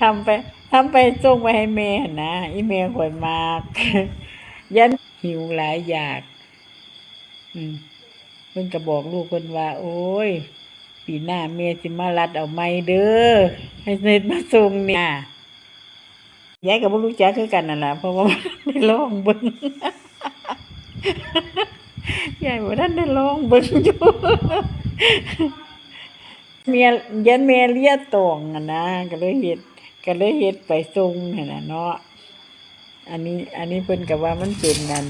ทำไปทำไปส่งไปให้แม่หั่นะอีแม่ข่อยมาก ยันหิวหลายอยาก อืมเพิ่นก็บอกลูกเพิ่นว่า โอ้ย ปีหน้าแม่สิมารัดเอาไม้เด้อให้เสร็จมาส่งเนี่ยยายก็บ่รู้จักคือกันนั่นล่ะเพราะว่าได้ลองเบิ่งยายบ่ทันได้ลองเบิ่งอยู่เมียยันแม่เลียตองอะนะก็เลยเฮ็ด ก็เลยเฮ็ดไปส่งหั่นน่ะเนาะอันนี้อันนี้เพิ่นก็ว่ามันเป็นนั่น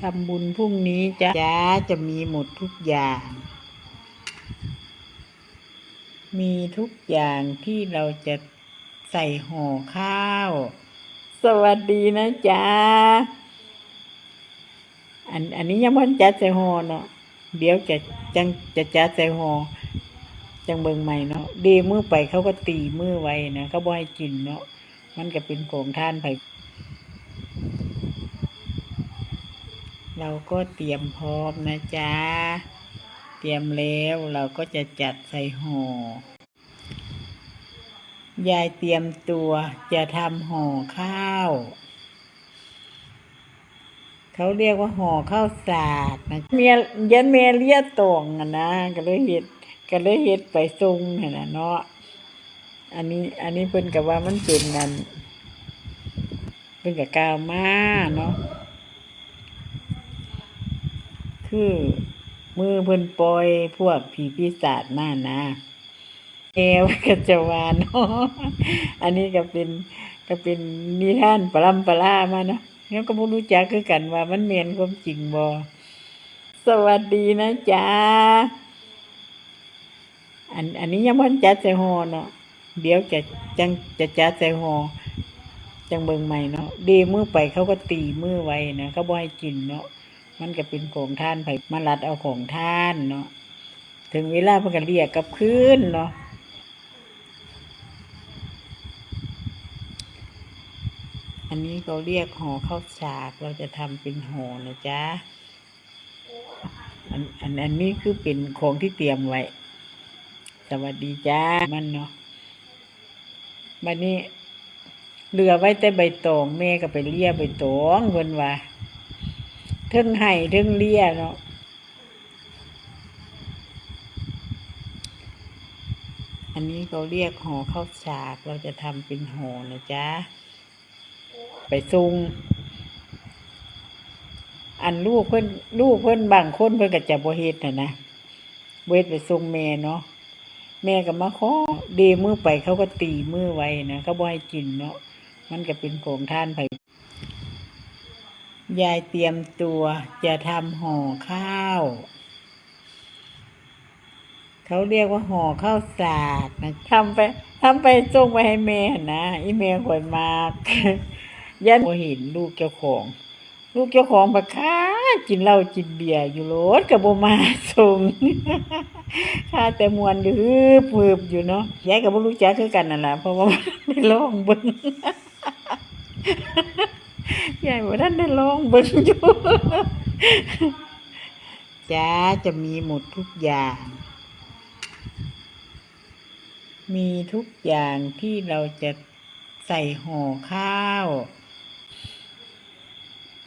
ทำบุญพรุ่งนี้จ้าจ้าจะมีหมดทุกอย่าง มีทุกอย่างที่เราจะใส่ห่อข้าว สวัสดีนะจ๊ะ อันอันนี้ยังมันจัดใส่ห่อเนาะเดี๋ยวจะจังจะจัดใส่ห่อจังเบิงใหม่เนาะเดมือไปเขาก็ตีมือไว้นะเขาบ่ให้กินเนาะมันก็เป็นของท่านไปเราก็เตรียมพร้อมนะจ๊ะ เตรียมแล้วเราก็จะจัดใส่ห่อยายเตรียมตัวจะทำห่อข้าว เขาเรียกว่าห่อข้าวสากนะเมียยันเมียเลียตองอะนะก็เลยเฮ็ดก็เลยเฮ็ดไปส่งนั่นน่ะเนาะอันนี้ อันนี้เพิ่นก็ว่ามันเป็นนั่นเพิ่นก็กาวมาเนาะคือมือเพิ่นปล่อยพวกผีปีศาจมานะแอวก็จวาเนาะอันนี้ก็เป็นก็เป็นนิทานปรัมปรามาเนาะ แล้วก็บ่รู้จักคือกันว่ามันแม่นความจริงบ่สวัสดีนะจ๊ะอันอันนี้ยังบ่ทันจัดใส่ห่อเนาะเดี๋ยวจะจังจะจัดใส่ห่อจังเบิงใหม่เนาะเดมือไปเขาก็ตีมือไว้นะเขาบ่ให้กินเนาะมันก็เป็นของท่านไปมารัดเอาของท่านเนาะถึงเวลาเพิ่นก็เรียกกลับคืนเนาะ อันนี้เขาเรียกห่อข้าวสากเราจะทำเป็นห่อนะจ๊ะอันอันอันนี้คือเป็นของที่เตรียมไว้ สวัสดีจ้ามันเนาะบัดนี้เหลือไว้แต่ใบตองแม่ก็ไปเลียใบตองเพิ่นว่าเทิงไห้เทิงเลียเนาะอันนี้เขาเรียกห่อข้าวสากเราจะทำเป็นห่อนะจ๊ะ ไปซุงอันลูกเพิ่นลูกเพิ่นบางคนเพิ่นก็จะบ่เฮ็ดน่ะนะเวทไปซุงแม่เนาะแม่ก็มาขอเดมือไปเขาก็ตีมือไว้นะเขาบ่ให้กินเนาะมันก็เป็นของท่านไปยายเตรียมตัวจะทำห่อข้าว เขาเรียกว่าห่อข้าวสากนะทำไปทำไปส่งไปให้แม่นะอีแม่ข่อยมาก ยันบ่เห็นลูกเจ้าของ ลูกเจ้าของบักค้ากินเหล้ากินเบียร์อยู่รถกับบ่มาส่งข้าแต่มวนอยู่ฮึบฮึบอยู่เนาะยายก็บ่รู้จักคือกันนั่นล่ะเพราะว่าได้ลองเบิ่งยายบ่ทันได้ลองเบิ่งอยู่จ้าจะมีหมดทุกอย่าง มีทุกอย่างที่เราจะใส่ห่อข้าว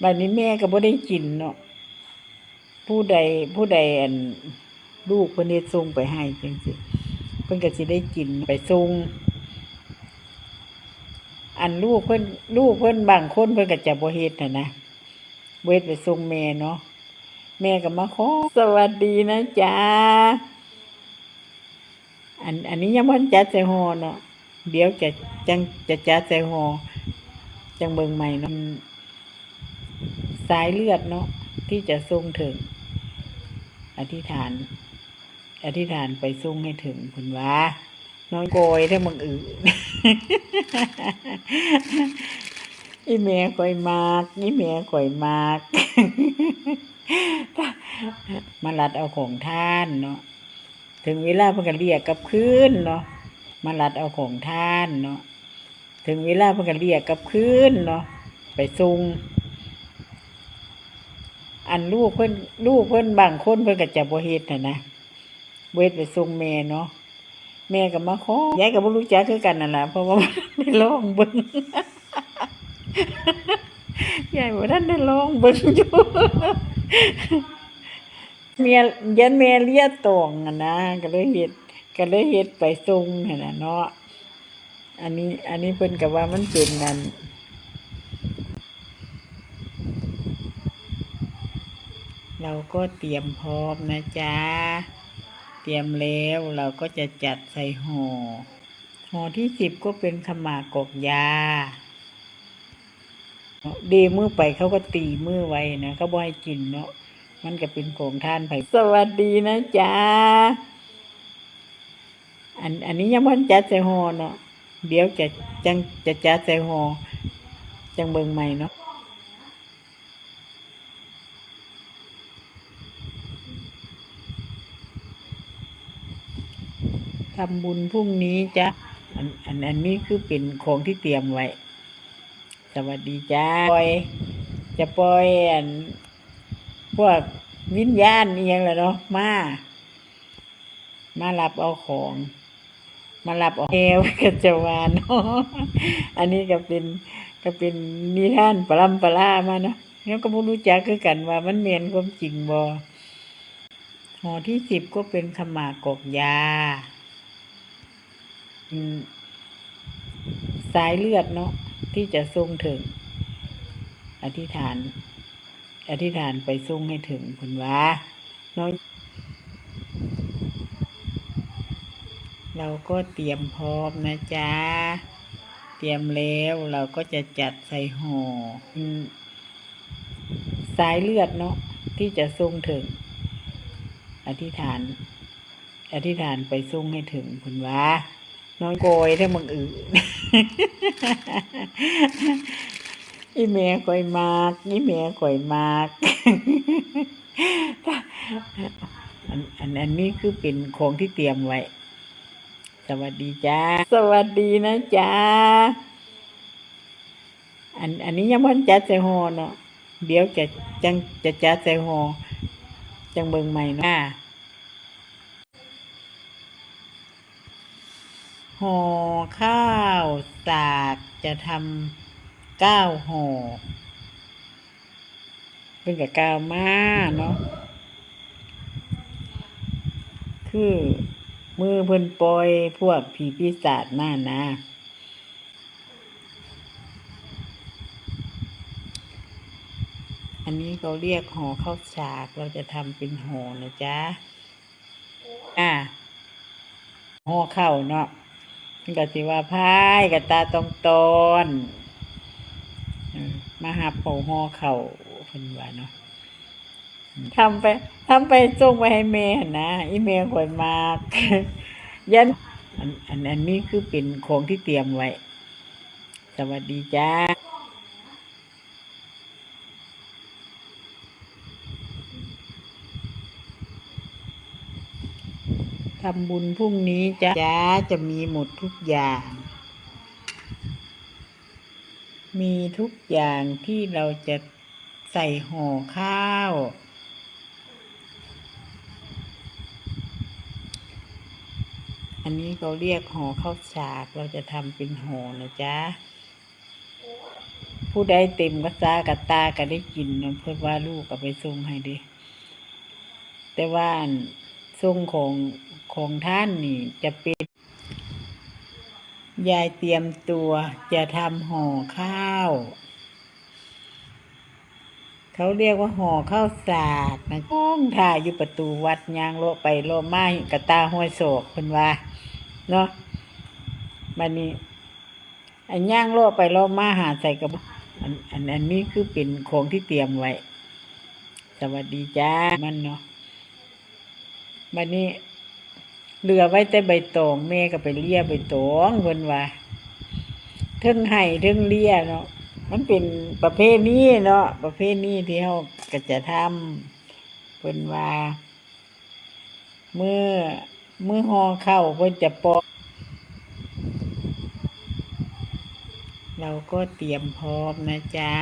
บัดนี้แม่ก็บ่ได้กินเนาะผู้ใดผู้ใดอันลูกเพิ่นเฮ็ดส่งไปให้จังซี่เพิ่นก็สิได้กินไปส่งอันลูกเพิ่นลูกเพิ่นบางคนเพิ่นก็จะบ่เฮ็ดน่ะนะเวทไปส่งแม่เนาะแม่ก็มาขอสวัสดีนะจ๊ะอันอันนี้ยังบ่ทันจัดใส่ห่อเนาะเดี๋ยวจะจังจะจัดใส่ห่อจังเบิ่งใหม่เนาะ สายเลือดเนาะที่จะส่งถึง อธิษฐาน อธิษฐานไปส่งให้ถึงคุณว่าน้องโกยถ้ามึงอื่นอีแม่ข่อยมากอีแม่ข่อยมากมารัดเอาของท่านเนาะถึงเวลาเพิ่นก็เรียกกับคืนเนาะมารัดเอาของท่านเนาะถึงเวลาเพิ่นก็เรียกกับคืนเนาะไปส่ง อันลูกเพิ่นลูกเพิ่นบางคนเพิ่นก็จะบ่เฮ็ดน่ะนะเฮ็ดไปส่งแม่เนาะแม่ก็มาขอยายก็บ่รู้จักคือกันนั่นล่ะเพราะว่าได้ลองเบิ่งยายบ่ทันได้ลองเบิ่งอยู่เมียยันแม่เลียตองอะนะก็เลยเฮ็ดก็เลยเฮ็ดไปส่งนั่นน่ะเนาะอันนี้อันนี้เพิ่นก็ว่ามันเป็นนั่น เราก็เตรียมพร้อมนะจ๊ะ เตรียมแล้วเราก็จะจัดใส่ห่อ ห่อที่สิบก็เป็นขมากกยาเดมือไปเขาก็ตีมือไว้นะเขาบ่ให้กินเนาะ มันก็เป็นของท่านไป สวัสดีนะจ๊ะ อันอันนี้ยังมันจัดใส่ห่อเนาะ เดี๋ยวจะจังจะจัดใส่ห่อจังเบิงใหม่เนาะ ทำบุญพรุ่งนี้จ้ะอันอันอันนี้คือเป็นของที่เตรียมไว้ สวัสดีจ้าปล่อย จะปล่อยอันพวกวิญญาณนี่ยังแหละเนาะมา มารับเอาของ มารับเอาแอวกัจจวานเนาะอันนี้ก็เป็นก็เป็นนิทานปรัมปรามาเนาะแล้วก็บ่รู้จักคือกันว่ามันเมียนความจริงบ่หอที่สิบก็เป็นขมากกยา สายเลือดเนาะที่จะทรงถึง อธิษฐาน อธิษฐานไปทรงให้ถึงคุณว่าเนาะเราก็เตรียมพร้อมนะจ๊ะ เตรียมแล้วเราก็จะจัดใส่ห่อสายเลือดเนาะที่จะทรงถึง อธิษฐาน อธิษฐานไปทรงให้ถึงคุณว่า น้องโกยถ้ามึงอื่นอีเมียก่อยมากอีเมียก่อยมากอันอันอันนี้คือเป็นของที่เตรียมไว้ สวัสดีจ้า สวัสดีนะจ้า อันอันนี้ยังมันจัดใส่ห่อเนาะ เดี๋ยวจะจังจะจัดใส่ห่อจังเบิงใหม่เนาะ ห่อข้าวสากจะทำเก้าห่อเป็นกับก้าวมาเนาะคือมือเพิ่นปล่อยพวกผีปีศาจมานะอันนี้เขาเรียกห่อข้าวสากเราจะทำเป็นห่อนะจ๊ะ อ่าห่อข้าวเนาะ ก็สิว่าพายกับตาตรงตอนมาหาเผาห่อเข่าคนว่าเนาะทำไปทำไปส่งไปให้เมย์นะอีเมย์คนมากยันอันอันอันนี้คือเป็นของที่เตรียมไว้ สวัสดีจ้า ทำบุญพรุ่งนี้จ้าจ้าจะมีหมดทุกอย่าง มีทุกอย่างที่เราจะใส่ห่อข้าว อันนี้เขาเรียกห่อข้าวสากเราจะทำเป็นห่อนะจ๊ะผู้ใดเต็มก็ซากับตาก็ได้กินนะเพื่อว่าลูกก็ไปส่งให้ดิแต่ว่า อันส่งของของท่านนี่จะเป็นยายเตรียมตัวจะทำห่อข้าว เขาเรียกว่าห่อข้าวสากนะก้องถ่ายอยู่ประตูวัดยางโลไปโลมากระตาห้วยโศกคนว่าเนาะบันนี้อันย่างโลไปโลมาหาใส่กระบอันอันอันนี้คือเป็นของที่เตรียมไว้ สวัสดีจ้ามันเนาะ บันนี้เหลือไว้แต่ใบตองแม่ก็ไปเลียใบตองเพิ่นว่าเทิงไห้เทิงเลียเนาะมันเป็นประเภทนี้เนาะประเภทนี้ที่เฮาก็จะทำเพิ่นว่าเมื่อเมื่อห่อเข้าเพิ่นจะปอกเราก็เตรียมพร้อมนะจ๊ะ